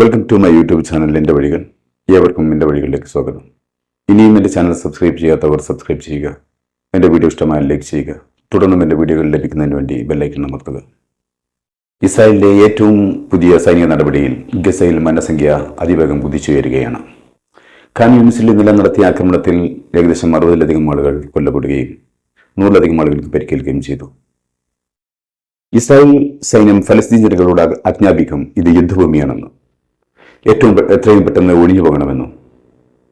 Welcome to my YouTube channel എന്റെ വഴികൾ ഏവർക്കും എന്റെ വഴികളിലേക്ക് സ്വാഗതം. ഇനിയും എന്റെ ചാനൽ സബ്സ്ക്രൈബ് ചെയ്യാത്തവർ സബ്സ്ക്രൈബ് ചെയ്യുക. എന്റെ വീഡിയോ ഇഷ്ടമായ ലൈക്ക് ചെയ്യുക. തുടർന്നും എന്റെ വീഡിയോകൾ ലഭിക്കുന്നതിന് വേണ്ടി ബെല്ലൈക്കൺ അമർത്തുക. ഇസ്രായേലിന്റെ ഏറ്റവും പുതിയ സൈനിക നടപടിയിൽ ഗസയിൽ മരണസംഖ്യ അതിവേഗം കുതിച്ചുയരുകയാണ്. ഖാൻ യൂണിസിൽ ഇന്നലെ നടത്തിയ ആക്രമണത്തിൽ ഏകദേശം അറുപതിലധികം ആളുകൾ കൊല്ലപ്പെടുകയും നൂറിലധികം ആളുകൾക്ക് പരിക്കേൽക്കുകയും ചെയ്തു. ഇസ്രായേൽ സൈന്യം ഫലസ്തീൻ ജനങ്ങളോട് ആജ്ഞാപിക്കും ഇത് യുദ്ധഭൂമിയാണെന്ന്. ഏറ്റവും എത്രയും പെട്ടെന്ന് ഒഴിഞ്ഞു പോകണമെന്നും.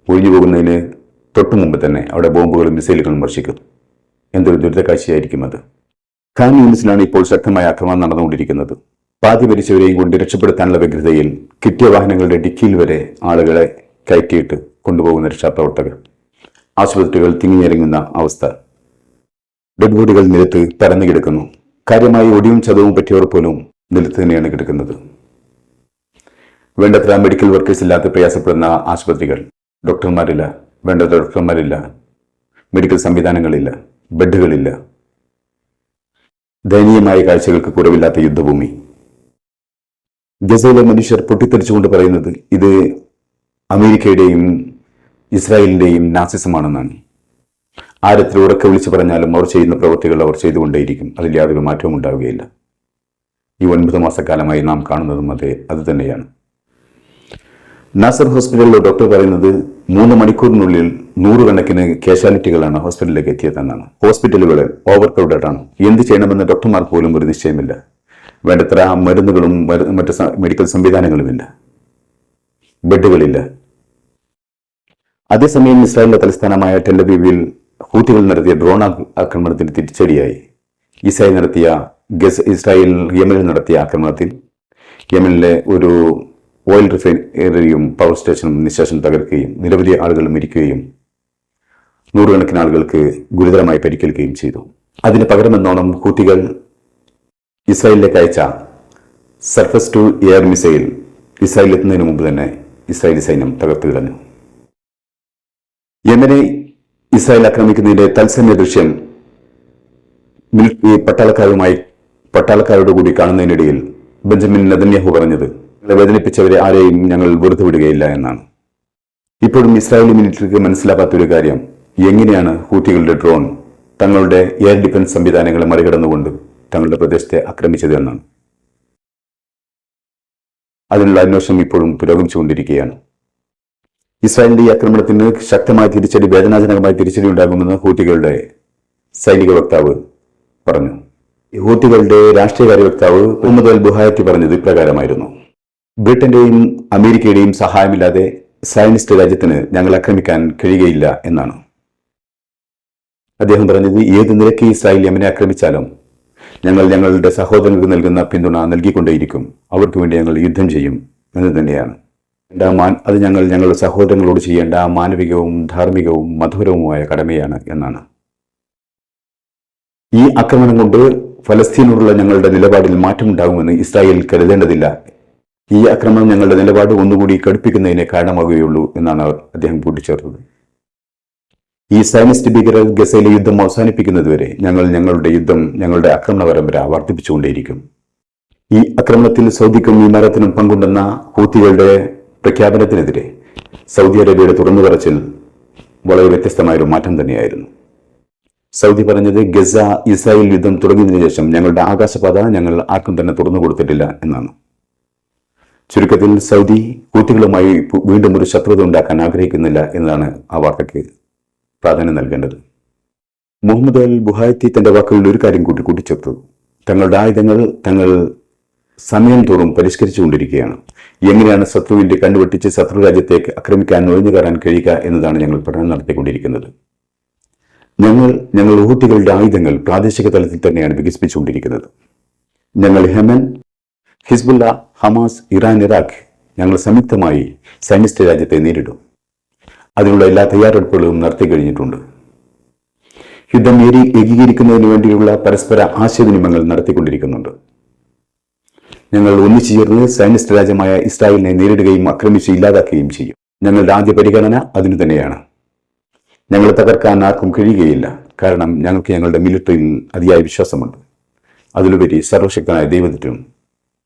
ഒഴിഞ്ഞു പോകുന്നതിന് തൊട്ടു മുമ്പ് തന്നെ അവിടെ ബോംബുകളും മിസൈലുകളും വർഷിക്കും. എന്തൊരു ദുരിതക്കാഴ്ചയായിരിക്കും അത്. ഖാൻ യൂണിസിലാണ് ഇപ്പോൾ ശക്തമായ ആക്രമണം നടന്നുകൊണ്ടിരിക്കുന്നത്. പാതി മരിച്ചവരെയും കൊണ്ട് രക്ഷപ്പെടുത്താനുള്ള വ്യഗ്രതയിൽ കിട്ടിയ വാഹനങ്ങളുടെ ഡിക്കിയിൽ വരെ ആളുകളെ കയറ്റിയിട്ട് കൊണ്ടുപോകുന്ന രക്ഷാപ്രവർത്തകർ. ആശുപത്രികൾ തിങ്ങിഞ്ഞിറങ്ങുന്ന അവസ്ഥ. ഡെഡ് ബോഡികൾ നിലത്ത് പരന്നു കിടക്കുന്നു. കാര്യമായി ഒടിയും ചതവും പറ്റിയവർ പോലും നിലത്ത് തന്നെയാണ് കിടക്കുന്നത്. വേണ്ടത്ര മെഡിക്കൽ വർക്കേഴ്സ് ഇല്ലാതെ പ്രയാസപ്പെടുന്ന ആശുപത്രികൾ ഡോക്ടർമാരില്ല വേണ്ടത്ര ഡോക്ടർമാരില്ല മെഡിക്കൽ സംവിധാനങ്ങളില്ല ബെഡുകളില്ല. ദയനീയമായ കാഴ്ചകൾക്ക് കുറവില്ലാത്ത യുദ്ധഭൂമി. ഗസയിലെ മനുഷ്യർ പൊട്ടിത്തെറിച്ചുകൊണ്ട് പറയുന്നത് ഇത് അമേരിക്കയുടെയും ഇസ്രായേലിന്റെയും നാസിസമാണെന്നാണ്. ആരത്തിൽ ഉറക്കെ വിളിച്ചു പറഞ്ഞാലും അവർ ചെയ്യുന്ന പ്രവൃത്തികൾ അവർ ചെയ്തുകൊണ്ടേയിരിക്കും. അതിൽ യാതൊരു മാറ്റവും ഉണ്ടാവുകയില്ല. ഈ ഒൻപത് മാസക്കാലമായി നാം കാണുന്നതും അതെ അത് തന്നെയാണ്. നാസർ ഹോസ്പിറ്റലിലെ ഡോക്ടർ പറയുന്നത് മൂന്ന് മണിക്കൂറിനുള്ളിൽ നൂറുകണക്കിന് കാഷ്വാലിറ്റികളാണ് ഹോസ്പിറ്റലിലേക്ക് എത്തിയതെന്നാണ്. ഹോസ്പിറ്റലുകൾ ഓവർ ക്രൗഡഡ് ആണ്. എന്ത് ചെയ്യണമെന്ന് ഡോക്ടർമാർക്ക് പോലും ഒരു നിശ്ചയമില്ല. വേണ്ടത്ര മരുന്നുകളും മറ്റു മെഡിക്കൽ സംവിധാനങ്ങളുമില്ല. ബെഡുകളില്ല. അതേസമയം ഇസ്രായേലിന്റെ തലസ്ഥാനമായ ടെലബീവിൽ ഹൂത്തികൾ നടത്തിയ ഡ്രോൺ ആക്ര- ആക്രമണത്തിന് തിരിച്ചടിയായി. ഇസ്രായേൽ നടത്തിയ ഗസ് ഇസ്രായേൽ യമനിൽ നടത്തിയ ആക്രമണത്തിൽ യമനിലെ ഒരു ഓയിൽ റിഫൈനറിയും പവർ സ്റ്റേഷനും നിശേഷം തകർക്കുകയും നിരവധി ആളുകൾ മരിക്കുകയും നൂറുകണക്കിന് ആളുകൾക്ക് ഗുരുതരമായി പരിക്കേൽക്കുകയും ചെയ്തു. അതിന് പകരമെന്നോണം ഹൂത്തികൾ ഇസ്രായേലിലേക്ക് അയച്ച സർഫസ് ടു എയർ മിസൈൽ ഇസ്രായേലിൽ എത്തുന്നതിന് മുമ്പ് തന്നെ ഇസ്രായേലി സൈന്യം തകർത്തു കളഞ്ഞു. യമനെ ഇസ്രായേൽ ആക്രമിക്കുന്നതിന്റെ തത്സമയ ദൃശ്യം മിലിറ്ററി പട്ടാളക്കാരുമായി പട്ടാളക്കാരോട് കൂടി കാണുന്നതിനിടയിൽ ബെഞ്ചമിൻ നെതന്യാഹു പറഞ്ഞത് "ഞങ്ങളെ വേദനിപ്പിച്ചവരെ ആരെയും ഞങ്ങൾ വെറുതെ വിടുകയില്ല എന്നാണ്. ഇപ്പോഴും ഇസ്രായേലി മിലിറ്ററിക്ക് മനസ്സിലാക്കാത്തൊരു കാര്യം എങ്ങനെയാണ് ഹൂത്തികളുടെ ഡ്രോൺ തങ്ങളുടെ എയർ ഡിഫൻസ് സംവിധാനങ്ങളെ മറികടന്നുകൊണ്ട് തങ്ങളുടെ പ്രദേശത്തെ ആക്രമിച്ചത് എന്നാണ്. അതിനുള്ള അന്വേഷണം ഇപ്പോഴും പുരോഗമിച്ചുകൊണ്ടിരിക്കുകയാണ്. ഇസ്രായേലിന്റെ ഈ ആക്രമണത്തിന് ശക്തമായ തിരിച്ചടി വേദനാജനകമായ തിരിച്ചടി ഉണ്ടാകുമെന്ന് ഹൂത്തികളുടെ സൈനിക വക്താവ് പറഞ്ഞു. ഹൂത്തികളുടെ രാഷ്ട്രീയകാര്യ വക്താവ് മുഹമ്മദ് അൽ ബുഹായത്തി പറഞ്ഞത് ഇപ്രകാരമായിരുന്നു. ബ്രിട്ടന്റെയും അമേരിക്കയുടെയും സഹായമില്ലാതെ സയനിസ്റ്റ് രാജ്യത്തിന് ഞങ്ങൾ ആക്രമിക്കാൻ കഴിയുകയില്ല എന്നാണ്. അദ്ദേഹം പറഞ്ഞത് ഏത് നിരക്ക് ഇസ്രായേൽ യമനെ ആക്രമിച്ചാലും ഞങ്ങൾ ഞങ്ങളുടെ സഹോദരങ്ങൾക്ക് നൽകുന്ന പിന്തുണ നൽകിക്കൊണ്ടേയിരിക്കും. അവർക്ക് വേണ്ടി ഞങ്ങൾ യുദ്ധം ചെയ്യും എന്ന് തന്നെയാണ്. രണ്ടാം അത് ഞങ്ങൾ ഞങ്ങളുടെ സഹോദരങ്ങളോട് ചെയ്യേണ്ട മാനവികവും ധാർമ്മികവും മധുരവുമായ കടമയാണ് എന്നാണ്. ഈ ആക്രമണം കൊണ്ട് ഫലസ്തീനോടുള്ള ഞങ്ങളുടെ നിലപാടിൽ മാറ്റമുണ്ടാകുമെന്ന് ഇസ്രായേൽ കരുതേണ്ടതില്ല ഈ അക്രമം ഞങ്ങളുടെ നിലപാട് ഒന്നുകൂടി കടുപ്പിക്കുന്നതിനെ കാരണമാകുകയുള്ളൂ എന്നാണ് അദ്ദേഹം കൂട്ടിച്ചേർത്തത്. ഈ സൈനിസ്റ്റ് ഭീകരർ ഗസയിലെ യുദ്ധം അവസാനിപ്പിക്കുന്നതുവരെ ഞങ്ങൾ ഞങ്ങളുടെ യുദ്ധം ഞങ്ങളുടെ ആക്രമണ പരമ്പര വർദ്ധിപ്പിച്ചുകൊണ്ടേയിരിക്കും. ഈ ആക്രമണത്തിൽ സൗദിക്കും വിമാനത്തിനും പങ്കുണ്ടെന്ന ഹൂത്തികളുടെ പ്രഖ്യാപനത്തിനെതിരെ സൗദി അറേബ്യയുടെ തുറന്നു പറച്ചിൽ വളരെ വ്യത്യസ്തമായ ഒരു മാറ്റം തന്നെയായിരുന്നു. സൗദി പറഞ്ഞത് ഗസ ഇസ്രായേൽ യുദ്ധം തുടങ്ങിയതിനു ശേഷം ഞങ്ങളുടെ ആകാശപാത ഞങ്ങൾ ആർക്കും തന്നെ തുറന്നു കൊടുത്തിട്ടില്ല എന്നാണ്. ചുരുക്കത്തിൽ സൗദി ഹൂത്തികളുമായി വീണ്ടും ഒരു ശത്രുത ഉണ്ടാക്കാൻ ആഗ്രഹിക്കുന്നില്ല എന്നതാണ് ആ വാർത്തയ്ക്ക് പ്രാധാന്യം നൽകേണ്ടത്. മുഹമ്മദ് അൽ ബുഹായത്തി തന്റെ വാക്കുകളിൽ ഒരു കാര്യം കൂട്ടി കൂട്ടിച്ചേർത്തു. തങ്ങളുടെ ആയുധങ്ങൾ തങ്ങൾ സമയം തോറും പരിഷ്കരിച്ചുകൊണ്ടിരിക്കുകയാണ്. എങ്ങനെയാണ് ശത്രുവിന്റെ കണ്ണുവെട്ടിച്ച് ശത്രു രാജ്യത്തേക്ക് ആക്രമിക്കാൻ നുഴഞ്ഞു കയറാൻ കഴിയുക എന്നതാണ് ഞങ്ങൾ പഠനം നടത്തിക്കൊണ്ടിരിക്കുന്നത്. ഞങ്ങൾ ഞങ്ങൾ ഊഹത്തികളുടെ ആയുധങ്ങൾ പ്രാദേശിക തലത്തിൽ തന്നെയാണ് വികസിപ്പിച്ചുകൊണ്ടിരിക്കുന്നത്. ഞങ്ങൾ Yemen Hezbollah Hamas Iran Iraq ഞങ്ങൾ സംയുക്തമായി സൈനിസ്റ്റ് രാജ്യത്തെ നേരിടും. അതിനുള്ള എല്ലാ തയ്യാറെടുപ്പുകളും നടത്തി കഴിഞ്ഞിട്ടുണ്ട്. യുദ്ധം ഏരി ഏകീകരിക്കുന്നതിന് വേണ്ടിയുള്ള പരസ്പര ആശയവിനിമയങ്ങൾ നടത്തിക്കൊണ്ടിരിക്കുന്നുണ്ട്. ഞങ്ങൾ ഒന്നിച്ചു ചേർന്ന് സൈനിസ്റ്റ് രാജ്യമായ ഇസ്രായേലിനെ നേരിടുകയും ആക്രമിച്ച് ഇല്ലാതാക്കുകയും ചെയ്യും. ഞങ്ങളുടെ ആദ്യ പരിഗണന അതിനു തന്നെയാണ്. ഞങ്ങൾ തകർക്കാൻ ആർക്കും കഴിയുകയില്ല. കാരണം ഞങ്ങൾക്ക് ഞങ്ങളുടെ മിലിറ്ററിയിൽ അതിയായ വിശ്വാസമുണ്ട്. അതിലുപരി സർവശക്തനായ ദൈവത്തിനും